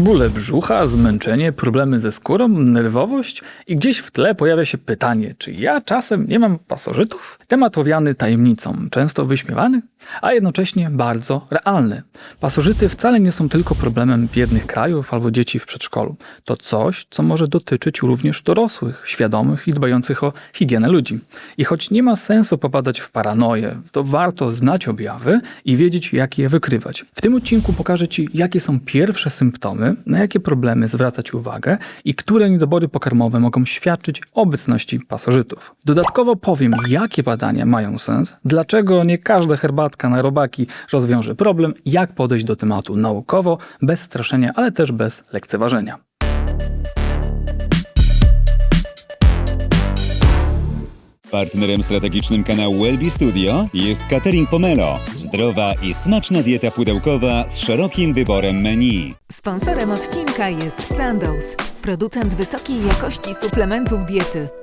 Bóle brzucha, zmęczenie, problemy ze skórą, nerwowość i gdzieś w tle pojawia się pytanie, czy ja czasem nie mam pasożytów? Temat owiany tajemnicą, często wyśmiewany, a jednocześnie bardzo realny. Pasożyty wcale nie są tylko problemem biednych krajów albo dzieci w przedszkolu. To coś, co może dotyczyć również dorosłych, świadomych i dbających o higienę ludzi. I choć nie ma sensu popadać w paranoję, to warto znać objawy i wiedzieć, jak je wykrywać. W tym odcinku pokażę Ci, jakie są pierwsze symptomy, na jakie problemy zwracać uwagę i które niedobory pokarmowe mogą świadczyć o obecności pasożytów. Dodatkowo powiem, jakie badania mają sens, dlaczego nie każda herbatka na robaki rozwiąże problem, jak podejść do tematu naukowo, bez straszenia, ale też bez lekceważenia. Partnerem strategicznym kanału Wellbe Studio jest Catering Pomelo. Zdrowa i smaczna dieta pudełkowa z szerokim wyborem menu. Sponsorem odcinka jest Sandoz, producent wysokiej jakości suplementów diety.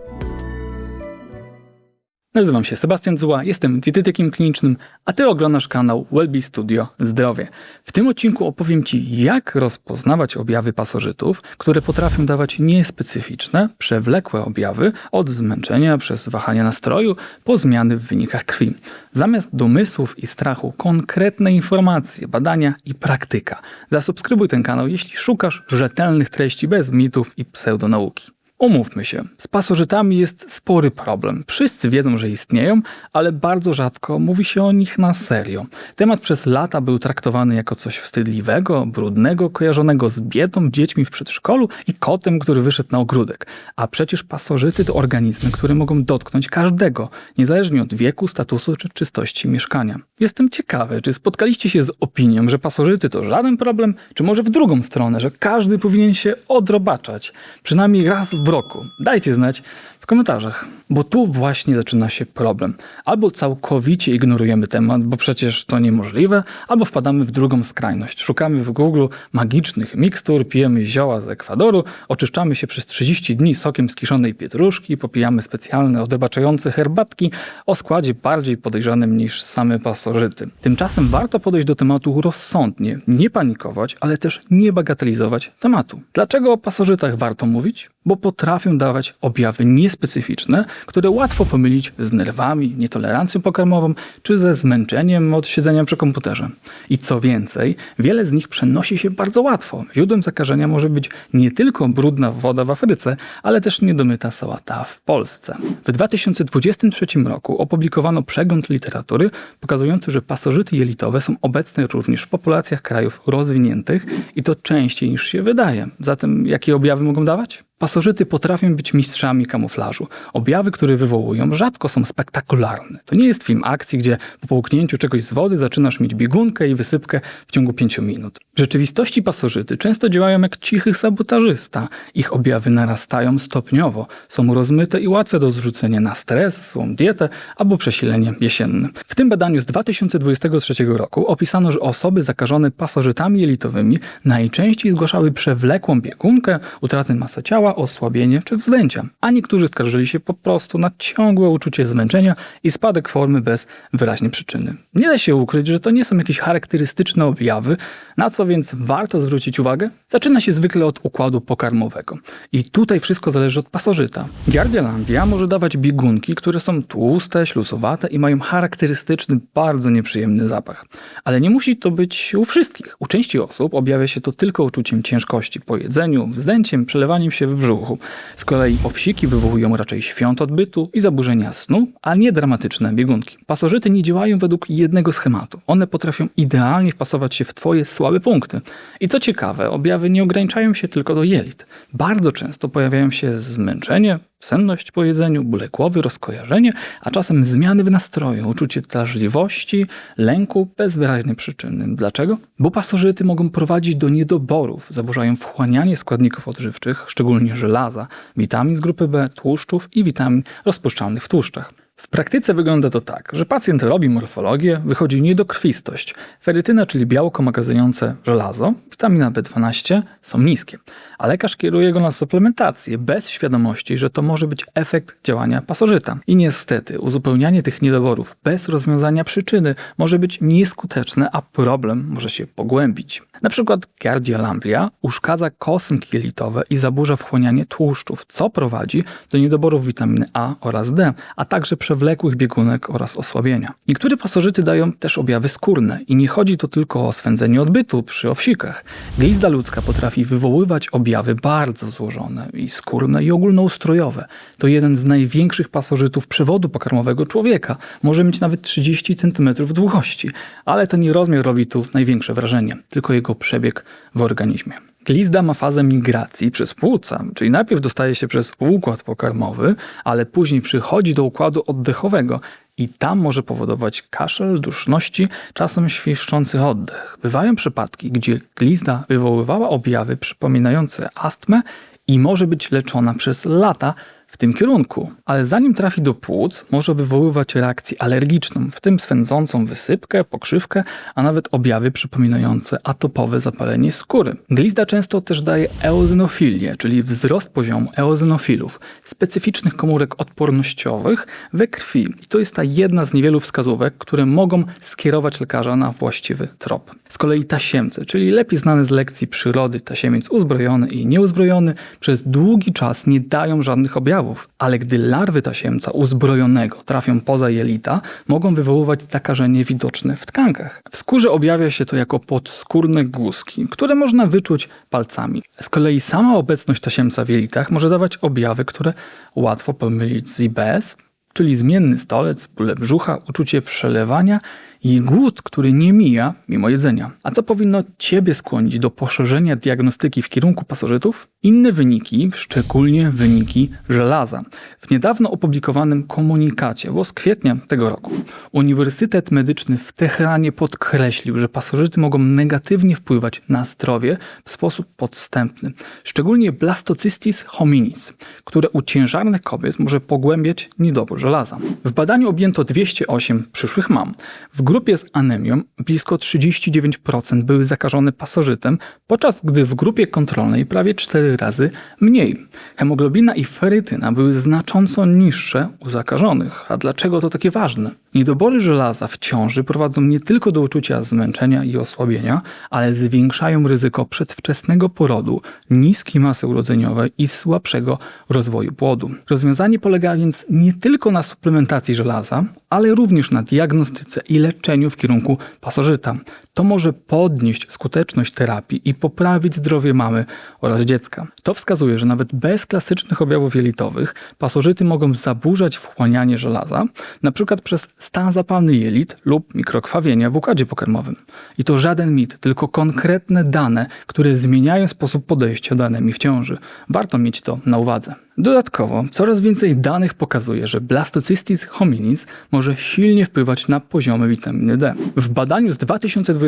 Nazywam się Sebastian Zuła, jestem dietetykiem klinicznym, a Ty oglądasz kanał Wellbe Studio Zdrowie. W tym odcinku opowiem Ci, jak rozpoznawać objawy pasożytów, które potrafią dawać niespecyficzne, przewlekłe objawy od zmęczenia przez wahania nastroju po zmiany w wynikach krwi. Zamiast domysłów i strachu konkretne informacje, badania i praktyka. Zasubskrybuj ten kanał, jeśli szukasz rzetelnych treści bez mitów i pseudonauki. Umówmy się, z pasożytami jest spory problem. Wszyscy wiedzą, że istnieją, ale bardzo rzadko mówi się o nich na serio. Temat przez lata był traktowany jako coś wstydliwego, brudnego, kojarzonego z biedą, dziećmi w przedszkolu i kotem, który wyszedł na ogródek. A przecież pasożyty to organizmy, które mogą dotknąć każdego, niezależnie od wieku, statusu czy czystości mieszkania. Jestem ciekawy, czy spotkaliście się z opinią, że pasożyty to żaden problem, czy może w drugą stronę, że każdy powinien się odrobaczać, przynajmniej raz w roku. Dajcie znać w komentarzach, bo tu właśnie zaczyna się problem. Albo całkowicie ignorujemy temat, bo przecież to niemożliwe, albo wpadamy w drugą skrajność. Szukamy w Google magicznych mikstur, pijemy zioła z Ekwadoru, oczyszczamy się przez 30 dni sokiem z kiszonej pietruszki, popijamy specjalne odrobaczające herbatki o składzie bardziej podejrzanym niż same pasożyty. Tymczasem warto podejść do tematu rozsądnie, nie panikować, ale też nie bagatelizować tematu. Dlaczego o pasożytach warto mówić? Bo potrafią dawać objawy niespecyficzne, które łatwo pomylić z nerwami, nietolerancją pokarmową czy ze zmęczeniem od siedzenia przy komputerze. I co więcej, wiele z nich przenosi się bardzo łatwo. Źródłem zakażenia może być nie tylko brudna woda w Afryce, ale też niedomyta sałata w Polsce. W 2023 roku opublikowano przegląd literatury pokazujący, że pasożyty jelitowe są obecne również w populacjach krajów rozwiniętych i to częściej niż się wydaje. Zatem jakie objawy mogą dawać? Pasożyty potrafią być mistrzami kamuflażu. Objawy, które wywołują, rzadko są spektakularne. To nie jest film akcji, gdzie po połknięciu czegoś z wody zaczynasz mieć biegunkę i wysypkę w ciągu pięciu minut. W rzeczywistości pasożyty często działają jak cichy sabotażysta. Ich objawy narastają stopniowo, są rozmyte i łatwe do zrzucenia na stres, złą dietę albo przesilenie jesienne. W tym badaniu z 2023 roku opisano, że osoby zakażone pasożytami jelitowymi najczęściej zgłaszały przewlekłą biegunkę, utratę masy ciała, osłabienie czy wzdęcia, a niektórzy skarżyli się po prostu na ciągłe uczucie zmęczenia i spadek formy bez wyraźnej przyczyny. Nie da się ukryć, że to nie są jakieś charakterystyczne objawy, na co więc warto zwrócić uwagę? Zaczyna się zwykle od układu pokarmowego. I tutaj wszystko zależy od pasożyta. Giardia lambia może dawać biegunki, które są tłuste, ślusowate i mają charakterystyczny, bardzo nieprzyjemny zapach. Ale nie musi to być u wszystkich. U części osób objawia się to tylko uczuciem ciężkości po jedzeniu, wzdęciem, przelewaniem się brzuchu. Z kolei owsiki wywołują raczej świąt odbytu i zaburzenia snu, a nie dramatyczne biegunki. Pasożyty nie działają według jednego schematu. One potrafią idealnie wpasować się w twoje słabe punkty. I co ciekawe, objawy nie ograniczają się tylko do jelit. Bardzo często pojawiają się zmęczenie, senność po jedzeniu, bóle głowy, rozkojarzenie, a czasem zmiany w nastroju, uczucie drażliwości, lęku bez wyraźnej przyczyny. Dlaczego? Bo pasożyty mogą prowadzić do niedoborów, zaburzają wchłanianie składników odżywczych, szczególnie żelaza, witamin z grupy B, tłuszczów i witamin rozpuszczalnych w tłuszczach. W praktyce wygląda to tak, że pacjent robi morfologię, wychodzi niedokrwistość. Ferytyna, czyli białko magazynujące żelazo, witamina B12 są niskie, a lekarz kieruje go na suplementację bez świadomości, że to może być efekt działania pasożyta. I niestety uzupełnianie tych niedoborów bez rozwiązania przyczyny może być nieskuteczne, a problem może się pogłębić. Na przykład cardiolamblia uszkadza kosmki jelitowe i zaburza wchłanianie tłuszczów, co prowadzi do niedoborów witaminy A oraz D, a także przewlekłych biegunek oraz osłabienia. Niektóre pasożyty dają też objawy skórne i nie chodzi to tylko o swędzenie odbytu przy owsikach. Glizda ludzka potrafi wywoływać objawy bardzo złożone i skórne i ogólnoustrojowe. To jeden z największych pasożytów przewodu pokarmowego człowieka. Może mieć nawet 30 cm długości, ale to nie rozmiar robi tu największe wrażenie, tylko jego przebieg w organizmie. Glizda ma fazę migracji przez płuca, czyli najpierw dostaje się przez układ pokarmowy, ale później przychodzi do układu oddechowego i tam może powodować kaszel, duszności, czasem świszczący oddech. Bywają przypadki, gdzie glizda wywoływała objawy przypominające astmę i może być leczona przez lata w tym kierunku, ale zanim trafi do płuc, może wywoływać reakcję alergiczną, w tym swędzącą wysypkę, pokrzywkę, a nawet objawy przypominające atopowe zapalenie skóry. Glizda często też daje eozinofilię, czyli wzrost poziomu eozinofilów, specyficznych komórek odpornościowych we krwi. I to jest ta jedna z niewielu wskazówek, które mogą skierować lekarza na właściwy trop. Z kolei tasiemce, czyli lepiej znane z lekcji przyrody tasiemiec uzbrojony i nieuzbrojony, przez długi czas nie dają żadnych objawów, ale gdy larwy tasiemca uzbrojonego trafią poza jelita, mogą wywoływać zakażenie widoczne w tkankach. W skórze objawia się to jako podskórne guzki, które można wyczuć palcami. Z kolei sama obecność tasiemca w jelitach może dawać objawy, które łatwo pomylić z IBS, czyli zmienny stolec, bóle brzucha, uczucie przelewania i głód, który nie mija mimo jedzenia. A co powinno Ciebie skłonić do poszerzenia diagnostyki w kierunku pasożytów? Inne wyniki, szczególnie wyniki żelaza. W niedawno opublikowanym komunikacie, bo z kwietnia tego roku, Uniwersytet Medyczny w Teheranie podkreślił, że pasożyty mogą negatywnie wpływać na zdrowie w sposób podstępny, szczególnie blastocystis hominis, które u ciężarnych kobiet może pogłębiać niedobór żelaza. W badaniu objęto 208 przyszłych mam. W grupie z anemią blisko 39% były zakażone pasożytem, podczas gdy w grupie kontrolnej prawie 4 razy mniej. Hemoglobina i ferytyna były znacząco niższe u zakażonych. A dlaczego to takie ważne? Niedobory żelaza w ciąży prowadzą nie tylko do uczucia zmęczenia i osłabienia, ale zwiększają ryzyko przedwczesnego porodu, niskiej masy urodzeniowej i słabszego rozwoju płodu. Rozwiązanie polega więc nie tylko na suplementacji żelaza, ale również na diagnostyce i leczeniu w kierunku pasożyta. To może podnieść skuteczność terapii i poprawić zdrowie mamy oraz dziecka. To wskazuje, że nawet bez klasycznych objawów jelitowych pasożyty mogą zaburzać wchłanianie żelaza, przykład przez stan zapalny jelit lub mikrokrwawienia w układzie pokarmowym. I to żaden mit, tylko konkretne dane, które zmieniają sposób podejścia do anemii w ciąży. Warto mieć to na uwadze. Dodatkowo, coraz więcej danych pokazuje, że blastocystis hominis może silnie wpływać na poziomy witaminy D. W badaniu z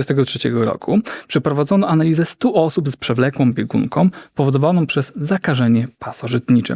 2023 roku przeprowadzono analizę 100 osób z przewlekłą biegunką powodowaną przez zakażenie pasożytnicze.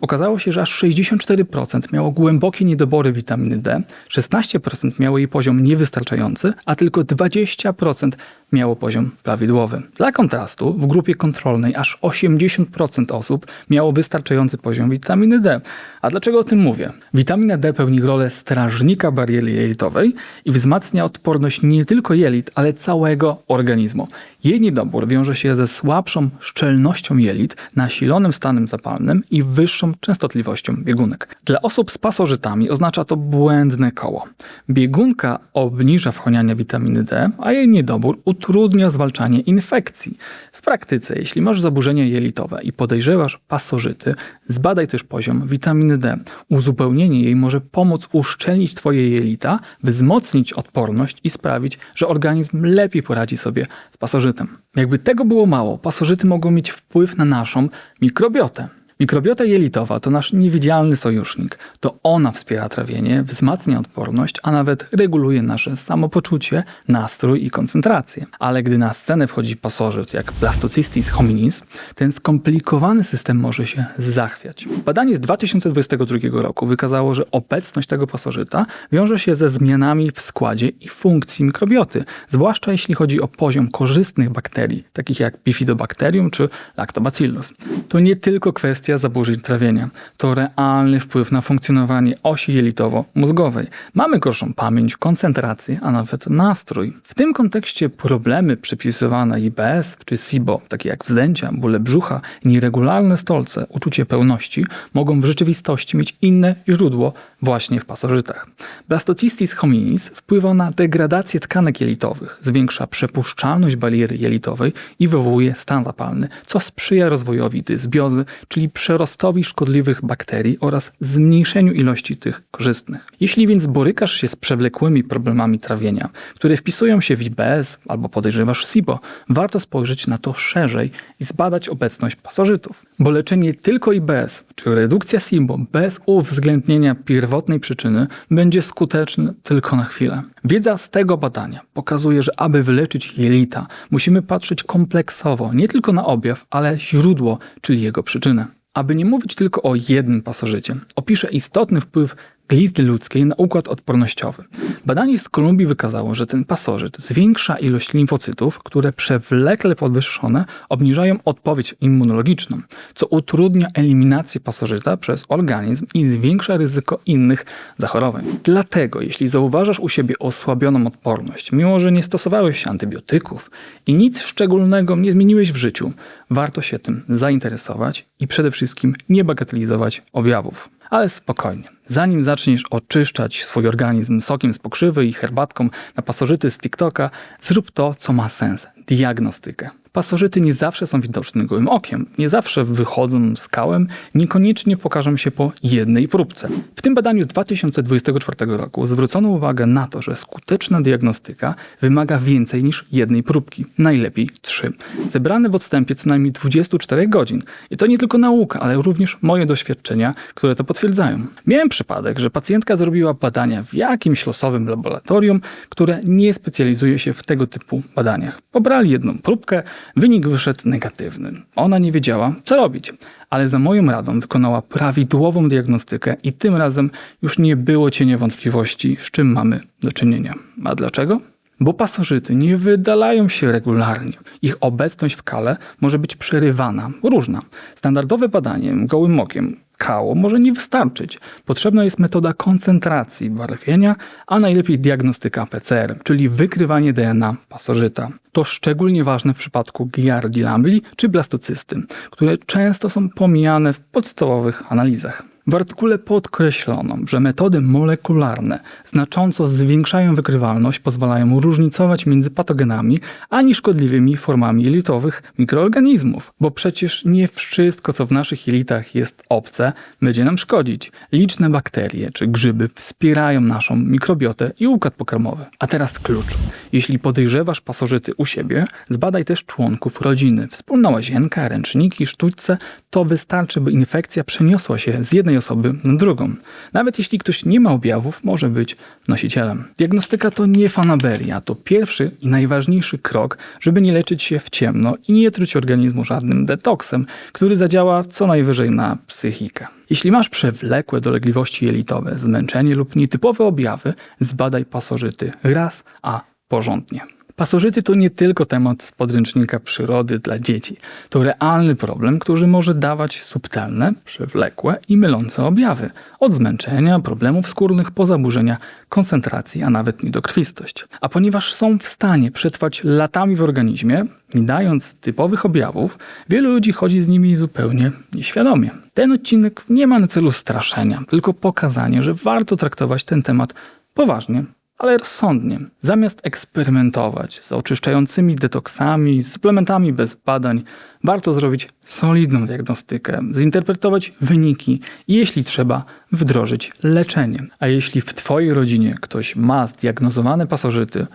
Okazało się, że aż 64% miało głębokie niedobory witaminy D, 16% miało jej poziom niewystarczający, a tylko 20% miało poziom prawidłowy. Dla kontrastu, w grupie kontrolnej aż 80% osób miało wystarczający poziom witaminy D. A dlaczego o tym mówię? Witamina D pełni rolę strażnika bariery jelitowej i wzmacnia odporność nie tylko jelit, ale całego organizmu. Jej niedobór wiąże się ze słabszą szczelnością jelit, nasilonym stanem zapalnym i wyższą częstotliwością biegunek. Dla osób z pasożytami oznacza to błędne koło. Biegunka obniża wchłanianie witaminy D, a jej niedobór utrudnia zwalczanie infekcji. Praktyce, jeśli masz zaburzenia jelitowe i podejrzewasz pasożyty, zbadaj też poziom witaminy D. Uzupełnienie jej może pomóc uszczelnić Twoje jelita, wzmocnić odporność i sprawić, że organizm lepiej poradzi sobie z pasożytem. Jakby tego było mało, pasożyty mogą mieć wpływ na naszą mikrobiotę. Mikrobiota jelitowa to nasz niewidzialny sojusznik. To ona wspiera trawienie, wzmacnia odporność, a nawet reguluje nasze samopoczucie, nastrój i koncentrację. Ale gdy na scenę wchodzi pasożyt jak Blastocystis hominis, ten skomplikowany system może się zachwiać. Badanie z 2022 roku wykazało, że obecność tego pasożyta wiąże się ze zmianami w składzie i funkcji mikrobioty, zwłaszcza jeśli chodzi o poziom korzystnych bakterii, takich jak Bifidobacterium czy Lactobacillus. To nie tylko kwestia zaburzeń trawienia, to realny wpływ na funkcjonowanie osi jelitowo-mózgowej. Mamy gorszą pamięć, koncentrację, a nawet nastrój. W tym kontekście problemy przypisywane IBS czy SIBO, takie jak wzdęcia, bóle brzucha, nieregularne stolce, uczucie pełności, mogą w rzeczywistości mieć inne źródło właśnie w pasożytach. Blastocystis hominis wpływa na degradację tkanek jelitowych, zwiększa przepuszczalność bariery jelitowej i wywołuje stan zapalny, co sprzyja rozwojowi dysbiozy, czyli przerostowi szkodliwych bakterii oraz zmniejszeniu ilości tych korzystnych. Jeśli więc borykasz się z przewlekłymi problemami trawienia, które wpisują się w IBS albo podejrzewasz SIBO, warto spojrzeć na to szerzej i zbadać obecność pasożytów. Bo leczenie tylko IBS czy redukcja SIBO bez uwzględnienia pierwotnej przyczyny będzie skuteczne tylko na chwilę. Wiedza z tego badania pokazuje, że aby wyleczyć jelita, musimy patrzeć kompleksowo, nie tylko na objaw, ale źródło, czyli jego przyczynę. Aby nie mówić tylko o jednym pasożycie, opiszę istotny wpływ glizdy ludzkiej na układ odpornościowy. Badanie z Kolumbii wykazało, że ten pasożyt zwiększa ilość limfocytów, które przewlekle podwyższone obniżają odpowiedź immunologiczną, co utrudnia eliminację pasożyta przez organizm i zwiększa ryzyko innych zachorowań. Dlatego, jeśli zauważasz u siebie osłabioną odporność, mimo że nie stosowałeś antybiotyków i nic szczególnego nie zmieniłeś w życiu, warto się tym zainteresować i przede wszystkim nie bagatelizować objawów. Ale spokojnie. Zanim zaczniesz oczyszczać swój organizm sokiem z pokrzywy i herbatką na pasożyty z TikToka, zrób to, co ma sens diagnostykę. Pasożyty nie zawsze są widoczne gołym okiem, nie zawsze wychodzą z kałem, niekoniecznie pokażą się po jednej próbce. W tym badaniu z 2024 roku zwrócono uwagę na to, że skuteczna diagnostyka wymaga więcej niż jednej próbki, najlepiej trzy, zebrane w odstępie co najmniej 24 godzin. I to nie tylko nauka, ale również moje doświadczenia, które to potwierdzają. Miałem przypadek, że pacjentka zrobiła badania w jakimś losowym laboratorium, które nie specjalizuje się w tego typu badaniach. Pobrali jedną próbkę, wynik wyszedł negatywny. Ona nie wiedziała, co robić, ale za moją radą wykonała prawidłową diagnostykę i tym razem już nie było cienia wątpliwości, z czym mamy do czynienia. A dlaczego? Bo pasożyty nie wydalają się regularnie. Ich obecność w kale może być przerywana, różna. Standardowe badanie gołym okiem KAO może nie wystarczyć. Potrzebna jest metoda koncentracji barwienia, a najlepiej diagnostyka PCR, czyli wykrywanie DNA pasożyta. To szczególnie ważne w przypadku Giardi lambli czy blastocysty, które często są pomijane w podstawowych analizach. W artykule podkreślono, że metody molekularne znacząco zwiększają wykrywalność, pozwalają różnicować między patogenami a nieszkodliwymi formami jelitowych mikroorganizmów, bo przecież nie wszystko, co w naszych jelitach jest obce, będzie nam szkodzić. Liczne bakterie czy grzyby wspierają naszą mikrobiotę i układ pokarmowy. A teraz klucz. Jeśli podejrzewasz pasożyty u siebie, zbadaj też członków rodziny. Wspólna łazienka, ręczniki, sztućce to wystarczy, by infekcja przeniosła się z jednej osoby na drugą. Nawet jeśli ktoś nie ma objawów, może być nosicielem. Diagnostyka to nie fanaberia, to pierwszy i najważniejszy krok, żeby nie leczyć się w ciemno i nie truć organizmu żadnym detoksem, który zadziała co najwyżej na psychikę. Jeśli masz przewlekłe dolegliwości jelitowe, zmęczenie lub nietypowe objawy, zbadaj pasożyty raz, a porządnie. Pasożyty to nie tylko temat z podręcznika przyrody dla dzieci. To realny problem, który może dawać subtelne, przewlekłe i mylące objawy. Od zmęczenia, problemów skórnych po zaburzenia koncentracji, a nawet niedokrwistość. A ponieważ są w stanie przetrwać latami w organizmie, nie dając typowych objawów, wielu ludzi chodzi z nimi zupełnie nieświadomie. Ten odcinek nie ma na celu straszenia, tylko pokazanie, że warto traktować ten temat poważnie ale rozsądnie. Zamiast eksperymentować z oczyszczającymi detoksami, suplementami bez badań, warto zrobić solidną diagnostykę, zinterpretować wyniki i jeśli trzeba, wdrożyć leczenie. A jeśli w Twojej rodzinie ktoś ma zdiagnozowane pasożyty,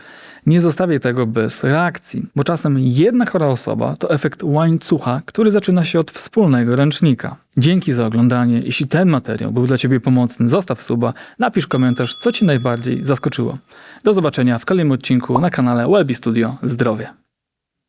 nie zostawię tego bez reakcji, bo czasem jedna chora osoba to efekt łańcucha, który zaczyna się od wspólnego ręcznika. Dzięki za oglądanie. Jeśli ten materiał był dla Ciebie pomocny, zostaw suba, napisz komentarz, co Cię najbardziej zaskoczyło. Do zobaczenia w kolejnym odcinku na kanale Wellbe Studio Zdrowie.